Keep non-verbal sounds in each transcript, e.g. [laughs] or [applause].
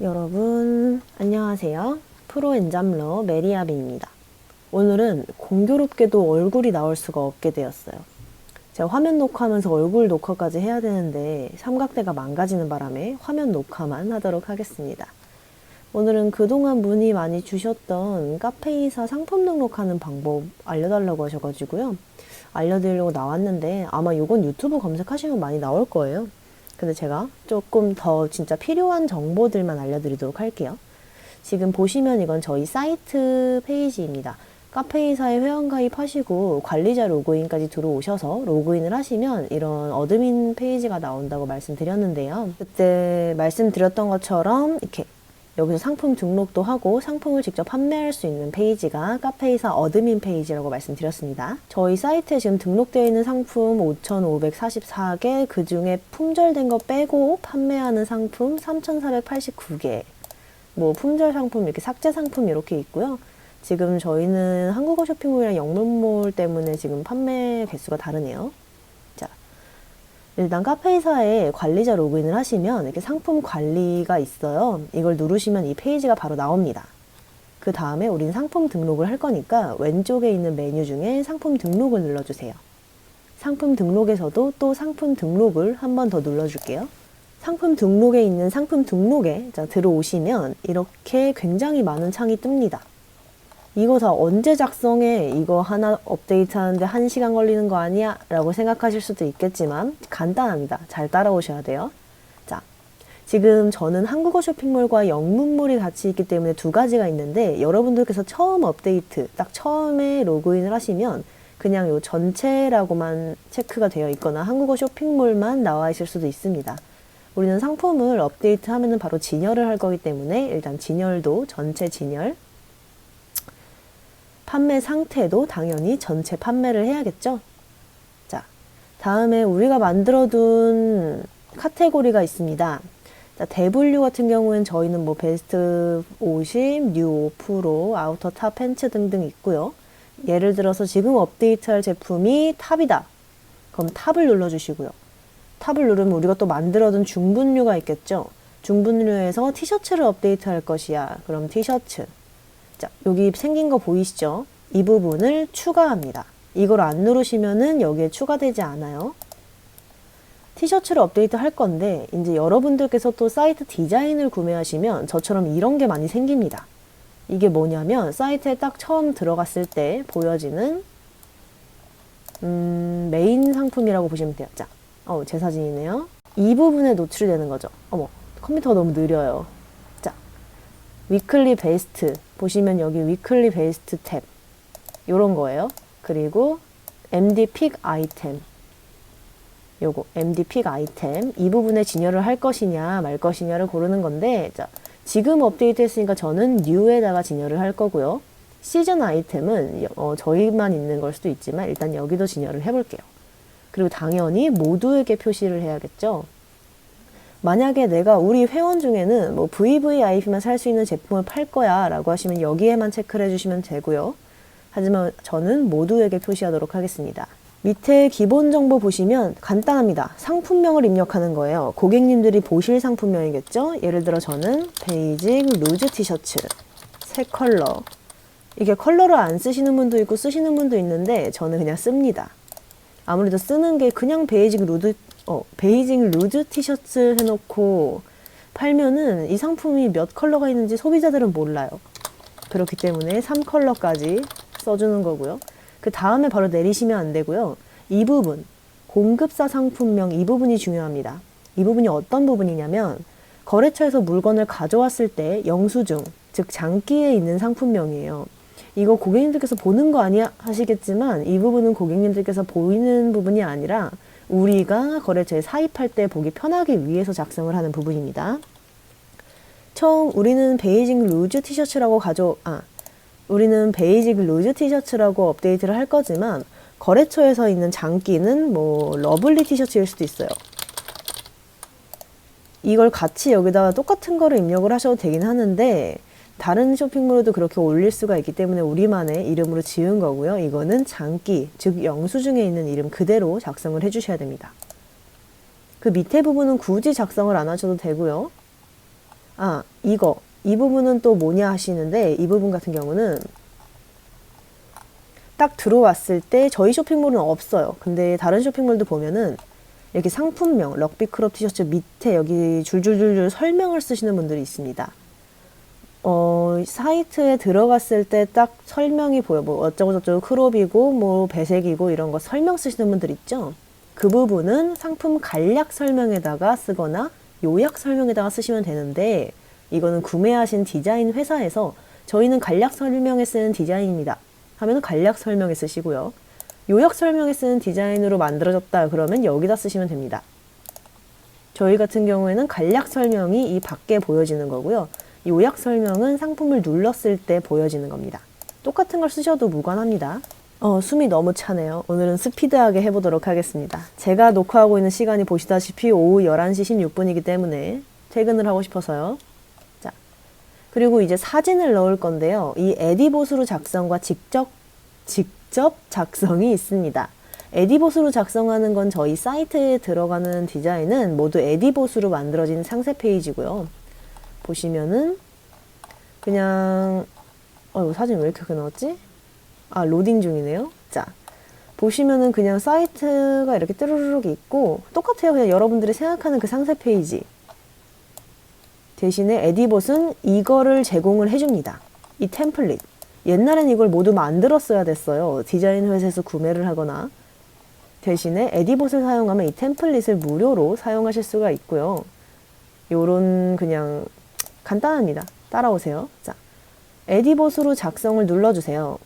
여러분 안녕하세요. 프로 엔잠러 메리아빈입니다. 오늘은 공교롭게도 얼굴이 나올 수가 없게 되었어요. 제가 화면 녹화하면서 얼굴 녹화까지 해야 되는데 삼각대가 망가지는 바람에 화면 녹화만 하도록 하겠습니다. 오늘은 그동안 문의 많이 주셨던 카페이사 상품 등록하는 방법 알려달라고 하셔가지고요. 알려드리려고 나왔는데 아마 이건 유튜브 검색하시면 많이 나올 거예요. 근데 제가 조금 더 진짜 필요한 정보들만 알려드리도록 할게요. 지금 보시면 이건 저희 사이트 페이지입니다. 카페이사에 회원가입 하시고 관리자 로그인까지 들어오셔서 로그인을 하시면 이런 어드민 페이지가 나온다고 말씀드렸는데요. 그때 말씀드렸던 것처럼 이렇게 여기서 상품 등록도 하고 상품을 직접 판매할 수 있는 페이지가 카페이사 어드민 페이지라고 말씀드렸습니다. 저희 사이트에 지금 등록되어 있는 상품 5,544개, 그 중에 품절된 거 빼고 판매하는 상품 3,489개. 뭐 품절 상품 이렇게 삭제 상품 이렇게 있고요. 지금 저희는 한국어 쇼핑몰이랑 영문몰 때문에 지금 판매 개수가 다르네요. 자, 일단 카페이사에 관리자 로그인을 하시면 이렇게 상품 관리가 있어요. 이걸 누르시면 이 페이지가 바로 나옵니다. 그 다음에 우린 상품 등록을 할 거니까 왼쪽에 있는 메뉴 중에 상품 등록을 눌러주세요. 상품 등록에서도 또 상품 등록을 한 번 더 눌러줄게요. 상품 등록에 있는 상품 등록에 자, 들어오시면 이렇게 굉장히 많은 창이 뜹니다. 이거 다 언제 작성해? 이거 하나 업데이트 하는데 한 시간 걸리는 거 아니야? 라고 생각하실 수도 있겠지만 간단합니다. 잘 따라오셔야 돼요. 자, 지금 저는 한국어 쇼핑몰과 영문몰이 같이 있기 때문에 두 가지가 있는데 여러분들께서 처음 업데이트, 딱 처음에 로그인을 하시면 그냥 요 전체라고만 체크가 되어 있거나 한국어 쇼핑몰만 나와 있을 수도 있습니다. 우리는 상품을 업데이트 하면은 바로 진열을 할 거기 때문에 일단 진열도 전체 진열, 판매 상태도 당연히 전체 판매를 해야겠죠. 자, 다음에 우리가 만들어둔 카테고리가 있습니다. 자, 대분류 같은 경우엔 저희는 뭐 베스트 50, 뉴 5%, 아우터 탑 팬츠 등등 있고요. 예를 들어서 지금 업데이트할 제품이 탑이다. 그럼 탑을 눌러주시고요. 탑을 누르면 우리가 또 만들어둔 중분류가 있겠죠. 중분류에서 티셔츠를 업데이트할 것이야. 그럼 티셔츠. 자, 여기 생긴 거 보이시죠? 이 부분을 추가합니다. 이걸 안 누르시면은 여기에 추가되지 않아요. 티셔츠를 업데이트 할 건데, 이제 여러분들께서 또 사이트 디자인을 구매하시면 저처럼 이런 게 많이 생깁니다. 이게 뭐냐면, 사이트에 딱 처음 들어갔을 때 보여지는, 음, 메인 상품이라고 보시면 돼요. 자, 어, 제 사진이네요. 이 부분에 노출이 되는 거죠. 어머, 컴퓨터가 너무 느려요. 자, 위클리 베스트. 보시면 여기 위클리 베스트 탭. 요런 거예요. 그리고 MD 픽 아이템. 요거 MD 픽 아이템 이 부분에 진열을 할 것이냐 말 것이냐를 고르는 건데 자, 지금 업데이트 했으니까 저는 뉴에다가 진열을 할 거고요. 시즌 아이템은 어, 저희만 있는 걸 수도 있지만 일단 여기도 진열을 해볼게요. 그리고 당연히 모두에게 표시를 해야겠죠. 만약에 내가 우리 회원 중에는 뭐 VVIP만 살 수 있는 제품을 팔 거야 라고 하시면 여기에만 체크를 해주시면 되고요. 하지만 저는 모두에게 표시하도록 하겠습니다. 밑에 기본 정보 보시면 간단합니다. 상품명을 입력하는 거예요. 고객님들이 보실 상품명이겠죠? 예를 들어 저는 베이직 루즈 티셔츠 새 컬러 이게 컬러를 안 쓰시는 분도 있고 쓰시는 분도 있는데 저는 그냥 씁니다. 아무래도 쓰는 게 그냥 베이직 루즈 어, 베이징 루즈 티셔츠 해놓고 팔면은 이 상품이 몇 컬러가 있는지 소비자들은 몰라요. 그렇기 때문에 3컬러까지 써주는 거고요. 그 다음에 바로 내리시면 안 되고요. 이 부분, 공급사 상품명 이 부분이 중요합니다. 이 부분이 어떤 부분이냐면 거래처에서 물건을 가져왔을 때 영수증, 즉 장기에 있는 상품명이에요. 이거 고객님들께서 보는 거 아니야 하시겠지만 이 부분은 고객님들께서 보이는 부분이 아니라 우리가 거래처에 사입할 때 보기 편하기 위해서 작성을 하는 부분입니다. 처음 우리는 베이징 루즈 티셔츠라고 가져 아 우리는 베이징 루즈 티셔츠라고 업데이트를 할 거지만 거래처에서 있는 장기는 뭐 러블리 티셔츠일 수도 있어요. 이걸 같이 여기다가 똑같은 거를 입력을 하셔도 되긴 하는데 다른 쇼핑몰에도 그렇게 올릴 수가 있기 때문에 우리만의 이름으로 지은 거고요. 이거는 장기, 즉 영수증에 있는 이름 그대로 작성을 해주셔야 됩니다. 그 밑에 부분은 굳이 작성을 안 하셔도 되고요. 아, 이거. 이 부분은 또 뭐냐 하시는데, 이 부분 같은 경우는 딱 들어왔을 때 저희 쇼핑몰은 없어요. 근데 다른 쇼핑몰도 보면은 이렇게 상품명, 럭비 크롭 티셔츠 밑에 여기 줄줄줄줄 설명을 쓰시는 분들이 있습니다. 어, 사이트에 들어갔을 때 딱 설명이 보여. 뭐 어쩌고저쩌고 크롭이고 뭐 배색이고 이런 거 설명 쓰시는 분들 있죠? 그 부분은 상품 간략 설명에다가 쓰거나 요약 설명에다가 쓰시면 되는데 이거는 구매하신 디자인 회사에서 저희는 간략 설명에 쓰는 디자인입니다. 하면은 간략 설명에 쓰시고요. 요약 설명에 쓰는 디자인으로 만들어졌다 그러면 여기다 쓰시면 됩니다. 저희 같은 경우에는 간략 설명이 이 밖에 보여지는 거고요. 요약 설명은 상품을 눌렀을 때 보여지는 겁니다. 똑같은 걸 쓰셔도 무관합니다. 어, 숨이 너무 차네요. 오늘은 스피드하게 해보도록 하겠습니다. 제가 녹화하고 있는 시간이 보시다시피 오후 11시 16분이기 때문에 퇴근을 하고 싶어서요. 자, 그리고 이제 사진을 넣을 건데요. 이 에디봇으로 작성과 직접, 직접 작성이 있습니다. 에디봇으로 작성하는 건 저희 사이트에 들어가는 디자인은 모두 에디봇으로 만들어진 상세 페이지고요. 보시면은 그냥 어 이거 사진 왜 이렇게 크게 나왔지? 아 로딩 중이네요. 자 보시면은 그냥 사이트가 이렇게 뚜루루룩 있고 똑같아요. 그냥 여러분들이 생각하는 그 상세 페이지 대신에 에디봇은 이거를 제공을 해줍니다. 이 템플릿. 옛날엔 이걸 모두 만들었어야 됐어요. 디자인 회사에서 구매를 하거나 대신에 에디봇을 사용하면 이 템플릿을 무료로 사용하실 수가 있고요. 요런 그냥 간단합니다. 따라오세요. 자, 에디봇으로 작성을 눌러주세요.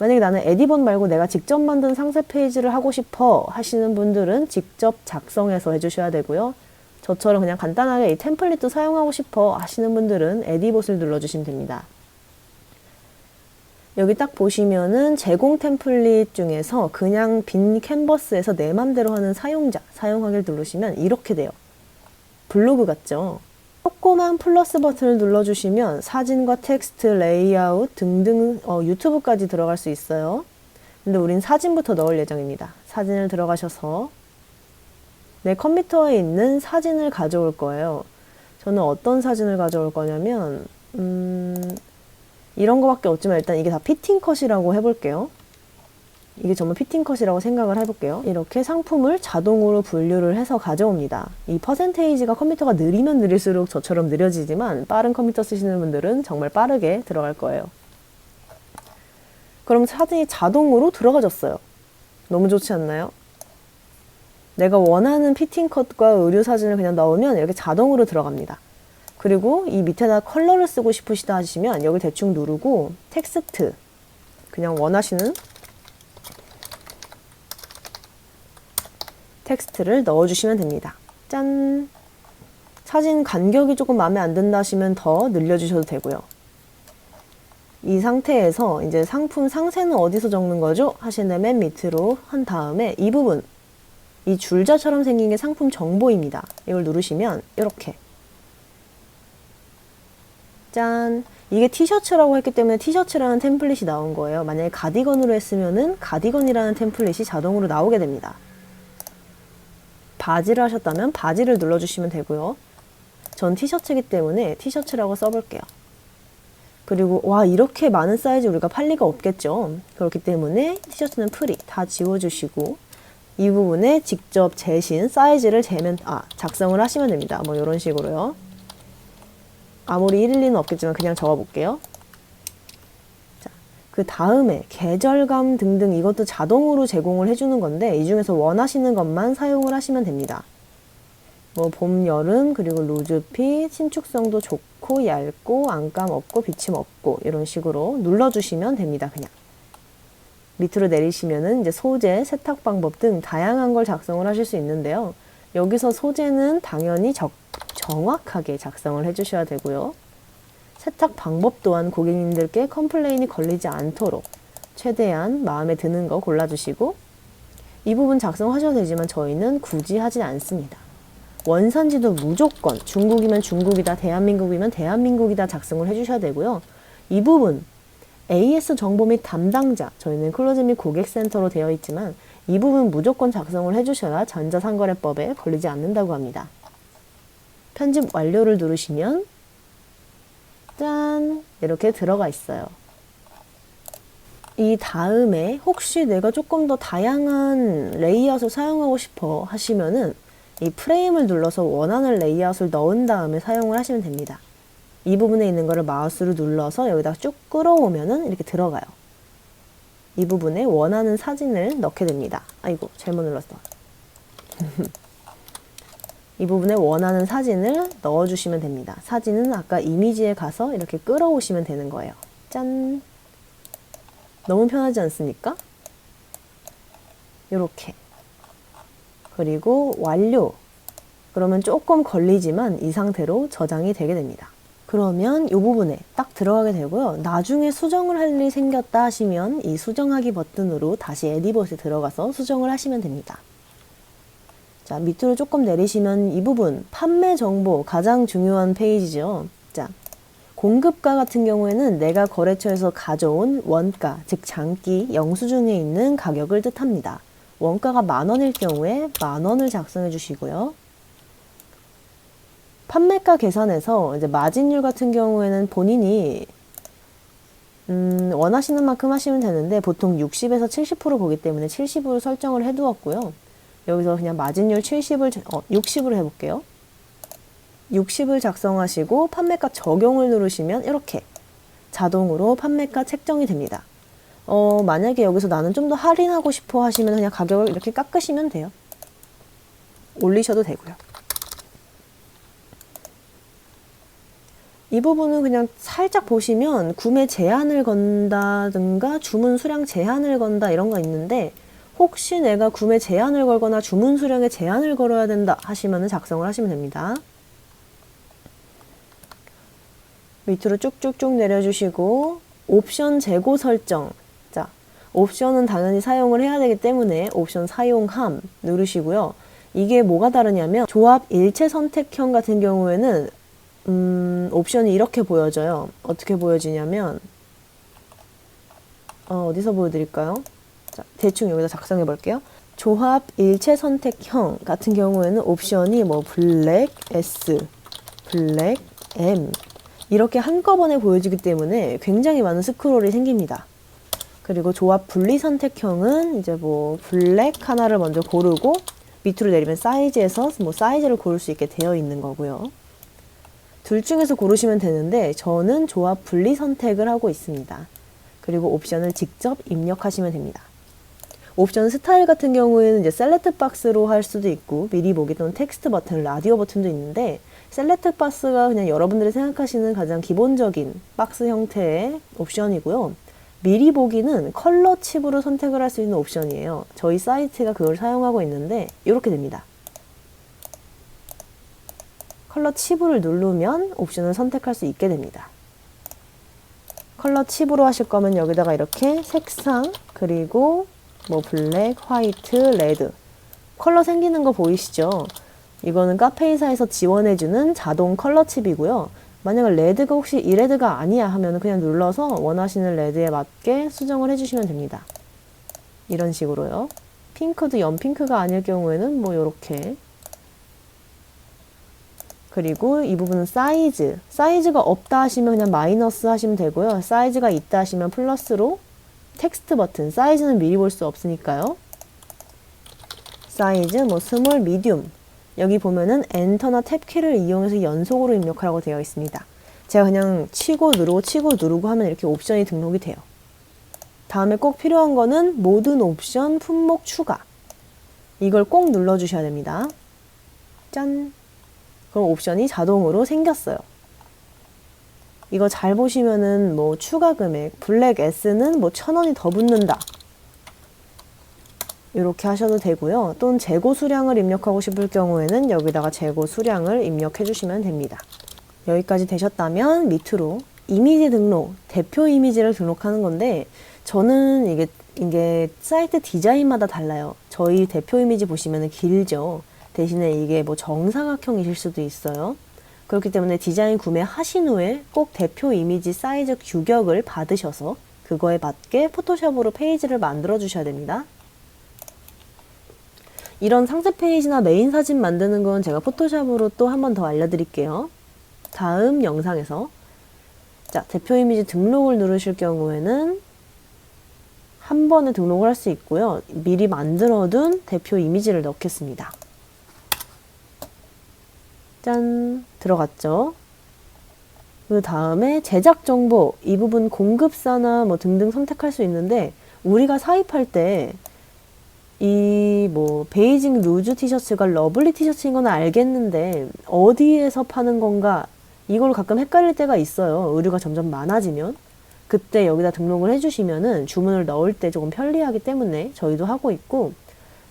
만약에 나는 에디봇 말고 내가 직접 만든 상세 페이지를 하고 싶어 하시는 분들은 직접 작성해서 해주셔야 되고요. 저처럼 그냥 간단하게 이 템플릿도 사용하고 싶어 하시는 분들은 에디봇을 눌러주시면 됩니다. 여기 딱 보시면은 제공 템플릿 중에서 그냥 빈 캔버스에서 내 맘대로 하는 사용자 사용하기를 누르시면 이렇게 돼요. 블로그 같죠? 조그만 플러스 버튼을 눌러주시면 사진과 텍스트, 레이아웃 등등 어, 유튜브까지 들어갈 수 있어요. 근데 우린 사진부터 넣을 예정입니다. 사진을 들어가셔서 내 컴퓨터에 있는 사진을 가져올 거예요. 저는 어떤 사진을 가져올 거냐면 음, 이런 거밖에 없지만 일단 이게 다 피팅 컷이라고 해볼게요. 이게 정말 피팅 컷이라고 생각을 해볼게요. 이렇게 상품을 자동으로 분류를 해서 가져옵니다. 이 퍼센테이지가 컴퓨터가 느리면 느릴수록 저처럼 느려지지만 빠른 컴퓨터 쓰시는 분들은 정말 빠르게 들어갈 거예요. 그럼 사진이 자동으로 들어가졌어요. 너무 좋지 않나요? 내가 원하는 피팅 컷과 의류 사진을 그냥 넣으면 이렇게 자동으로 들어갑니다. 그리고 이 밑에다 컬러를 쓰고 싶으시다 하시면 여기 대충 누르고 텍스트 그냥 원하시는 텍스트를 넣어주시면 됩니다. 짠! 사진 간격이 조금 마음에 안 든다 하시면 더 늘려주셔도 되고요. 이 상태에서 이제 상품 상세는 어디서 적는 거죠? 하시는데 맨 밑으로 한 다음에 이 부분 이 줄자처럼 생긴 게 상품 정보입니다. 이걸 누르시면 이렇게 짠! 이게 티셔츠라고 했기 때문에 티셔츠라는 템플릿이 나온 거예요. 만약에 가디건으로 했으면은 가디건이라는 템플릿이 자동으로 나오게 됩니다. 바지를 하셨다면 바지를 눌러주시면 되고요. 전 티셔츠이기 때문에 티셔츠라고 써볼게요. 그리고 와 이렇게 많은 사이즈 우리가 팔 리가 없겠죠. 그렇기 때문에 티셔츠는 프리 다 지워주시고 이 부분에 직접 재신 사이즈를 재면 아 작성을 하시면 됩니다. 뭐 이런 식으로요. 아무리 112는 없겠지만 그냥 적어볼게요. 자, 그 다음에 계절감 등등 이것도 자동으로 제공을 해주는 건데 이 중에서 원하시는 것만 사용을 하시면 됩니다. 뭐 봄, 여름, 그리고 루즈핏, 신축성도 좋고 얇고 안감 없고 비침 없고 이런 식으로 눌러주시면 됩니다. 그냥 밑으로 내리시면은 이제 소재, 세탁 방법 등 다양한 걸 작성을 하실 수 있는데요. 여기서 소재는 당연히 적, 정확하게 작성을 해주셔야 되고요. 세탁 방법 또한 고객님들께 컴플레인이 걸리지 않도록 최대한 마음에 드는 거 골라주시고 이 부분 작성하셔도 되지만 저희는 굳이 하진 않습니다. 원산지도 무조건 중국이면 중국이다, 대한민국이면 대한민국이다 작성을 해주셔야 되고요. 이 부분 AS 정보 및 담당자, 저희는 클로즈 및 고객센터로 되어 있지만 이 부분 무조건 작성을 해주셔야 전자상거래법에 걸리지 않는다고 합니다. 편집 완료를 누르시면 이렇게 들어가 있어요. 이 다음에 혹시 내가 조금 더 다양한 레이아웃을 사용하고 싶어 하시면은 이 프레임을 눌러서 원하는 레이아웃을 넣은 다음에 사용을 하시면 됩니다. 이 부분에 있는 거를 마우스로 눌러서 여기다 쭉 끌어오면은 이렇게 들어가요. 이 부분에 원하는 사진을 넣게 됩니다. 아이고, 잘못 눌렀어. [laughs] 이 부분에 원하는 사진을 넣어주시면 됩니다. 사진은 아까 이미지에 가서 이렇게 끌어오시면 되는 거예요. 짠! 너무 편하지 않습니까? 이렇게. 그리고 완료. 그러면 조금 걸리지만 이 상태로 저장이 되게 됩니다. 그러면 이 부분에 딱 들어가게 되고요. 나중에 수정을 할 일이 생겼다 하시면 이 수정하기 버튼으로 다시 에디봇에 들어가서 수정을 하시면 됩니다. 자, 밑으로 조금 내리시면 이 부분 판매 정보 가장 중요한 페이지죠. 자, 공급가 같은 경우에는 내가 거래처에서 가져온 원가, 즉 장기 영수증에 있는 가격을 뜻합니다. 원가가 만 원일 경우에 만 원을 작성해 주시고요. 판매가 계산에서 이제 마진율 같은 경우에는 본인이 음, 원하시는 만큼 하시면 되는데 보통 60에서 70% 보기 때문에 70으로 설정을 해 두었고요. 여기서 그냥 마진율 70을 어, 60으로 해 볼게요. 60을 작성하시고 판매가 적용을 누르시면 이렇게 자동으로 판매가 책정이 됩니다. 어, 만약에 여기서 나는 좀 더 할인하고 싶어 하시면 그냥 가격을 이렇게 깎으시면 돼요. 올리셔도 되고요. 이 부분은 그냥 살짝 보시면 구매 제한을 건다든가 주문 수량 제한을 건다 이런 거 있는데 혹시 내가 구매 제한을 걸거나 주문 수량에 제한을 걸어야 된다 하시면 작성을 하시면 됩니다. 밑으로 쭉쭉쭉 내려주시고 옵션 재고 설정 자 옵션은 당연히 사용을 해야 되기 때문에 옵션 사용함 누르시고요. 이게 뭐가 다르냐면 조합 일체 선택형 같은 경우에는 음, 옵션이 이렇게 보여져요. 어떻게 보여지냐면 어, 어디서 보여드릴까요? 자, 대충 여기다 작성해 볼게요. 조합 일체 선택형 같은 경우에는 옵션이 뭐 블랙 S, 블랙 M 이렇게 한꺼번에 보여지기 때문에 굉장히 많은 스크롤이 생깁니다. 그리고 조합 분리 선택형은 이제 뭐 블랙 하나를 먼저 고르고 밑으로 내리면 사이즈에서 뭐 사이즈를 고를 수 있게 되어 있는 거고요. 둘 중에서 고르시면 되는데 저는 조합 분리 선택을 하고 있습니다. 그리고 옵션을 직접 입력하시면 됩니다. 옵션 스타일 같은 경우에는 이제 셀렉트 박스로 할 수도 있고 미리 보기 또는 텍스트 버튼, 라디오 버튼도 있는데 셀렉트 박스가 그냥 여러분들이 생각하시는 가장 기본적인 박스 형태의 옵션이고요. 미리 보기는 컬러 칩으로 선택을 할 수 있는 옵션이에요. 저희 사이트가 그걸 사용하고 있는데 이렇게 됩니다. 컬러 칩을 누르면 옵션을 선택할 수 있게 됩니다. 컬러 칩으로 하실 거면 여기다가 이렇게 색상 그리고 뭐 블랙, 화이트, 레드 컬러 생기는 거 보이시죠? 이거는 카페이사에서 지원해주는 자동 컬러 칩이고요. 만약에 레드가 혹시 이 레드가 아니야 하면 그냥 눌러서 원하시는 레드에 맞게 수정을 해주시면 됩니다. 이런 식으로요. 핑크도 연핑크가 아닐 경우에는 뭐 이렇게 그리고 이 부분은 사이즈. 사이즈가 없다 하시면 그냥 마이너스 하시면 되고요. 사이즈가 있다 하시면 플러스로 텍스트 버튼. 사이즈는 미리 볼 수 없으니까요. 사이즈, 뭐 스몰, 미디움. 여기 보면은 엔터나 탭키를 이용해서 연속으로 입력하라고 되어 있습니다. 제가 그냥 치고 누르고 치고 누르고 하면 이렇게 옵션이 등록이 돼요. 다음에 꼭 필요한 거는 모든 옵션 품목 추가. 이걸 꼭 눌러주셔야 됩니다. 짠! 그럼 옵션이 자동으로 생겼어요. 이거 잘 보시면은 뭐 추가 금액, 블랙 S는 뭐 천 원이 더 붙는다. 이렇게 하셔도 되고요. 또는 재고 수량을 입력하고 싶을 경우에는 여기다가 재고 수량을 입력해 주시면 됩니다. 여기까지 되셨다면 밑으로 이미지 등록, 대표 이미지를 등록하는 건데 저는 이게 이게 사이트 디자인마다 달라요. 저희 대표 이미지 보시면 길죠. 대신에 이게 뭐 정사각형이실 수도 있어요. 그렇기 때문에 디자인 구매하신 후에 꼭 대표 이미지 사이즈 규격을 받으셔서 그거에 맞게 포토샵으로 페이지를 만들어 주셔야 됩니다. 이런 상세 페이지나 메인 사진 만드는 건 제가 포토샵으로 또 한 번 더 알려드릴게요. 다음 영상에서 자, 대표 이미지 등록을 누르실 경우에는 한 번에 등록을 할 수 있고요. 미리 만들어둔 대표 이미지를 넣겠습니다. 짠, 들어갔죠? 그 다음에 제작 정보, 이 부분 공급사나 뭐 등등 선택할 수 있는데, 우리가 사입할 때, 이 뭐 베이징 루즈 티셔츠가 러블리 티셔츠인 건 알겠는데, 어디에서 파는 건가, 이걸 가끔 헷갈릴 때가 있어요. 의류가 점점 많아지면. 그때 여기다 등록을 해주시면은 주문을 넣을 때 조금 편리하기 때문에 저희도 하고 있고,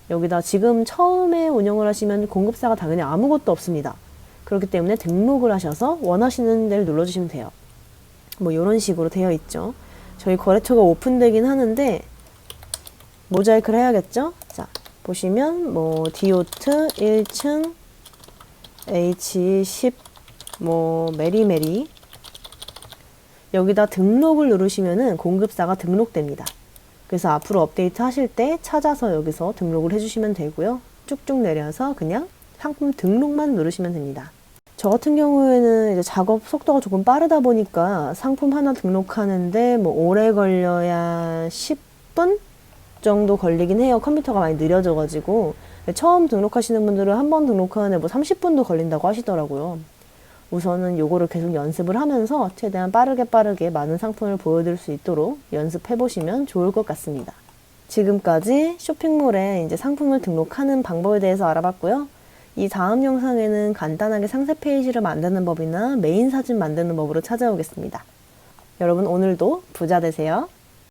여기다 지금 처음에 운영을 하시면 공급사가 당연히 아무것도 없습니다. 그렇기 때문에 등록을 하셔서 원하시는 데를 눌러주시면 돼요. 뭐 이런 식으로 되어 있죠. 저희 거래처가 오픈되긴 하는데 모자이크를 해야겠죠? 자, 보시면 뭐 디오트 1층 H10 뭐 메리메리 여기다 등록을 누르시면은 공급사가 등록됩니다. 그래서 앞으로 업데이트 하실 때 찾아서 여기서 등록을 해주시면 되고요. 쭉쭉 내려서 그냥 상품 등록만 누르시면 됩니다. 저 같은 경우에는 이제 작업 속도가 조금 빠르다 보니까 상품 하나 등록하는데 뭐 오래 걸려야 10분 정도 걸리긴 해요. 컴퓨터가 많이 느려져가지고. 처음 등록하시는 분들은 한 번 등록하는데 뭐 30분도 걸린다고 하시더라고요. 우선은 요거를 계속 연습을 하면서 최대한 빠르게 빠르게 많은 상품을 보여드릴 수 있도록 연습해 보시면 좋을 것 같습니다. 지금까지 쇼핑몰에 이제 상품을 등록하는 방법에 대해서 알아봤고요. 이 다음 영상에는 간단하게 상세 페이지를 만드는 법이나 메인 사진 만드는 법으로 찾아오겠습니다. 여러분 오늘도 부자 되세요.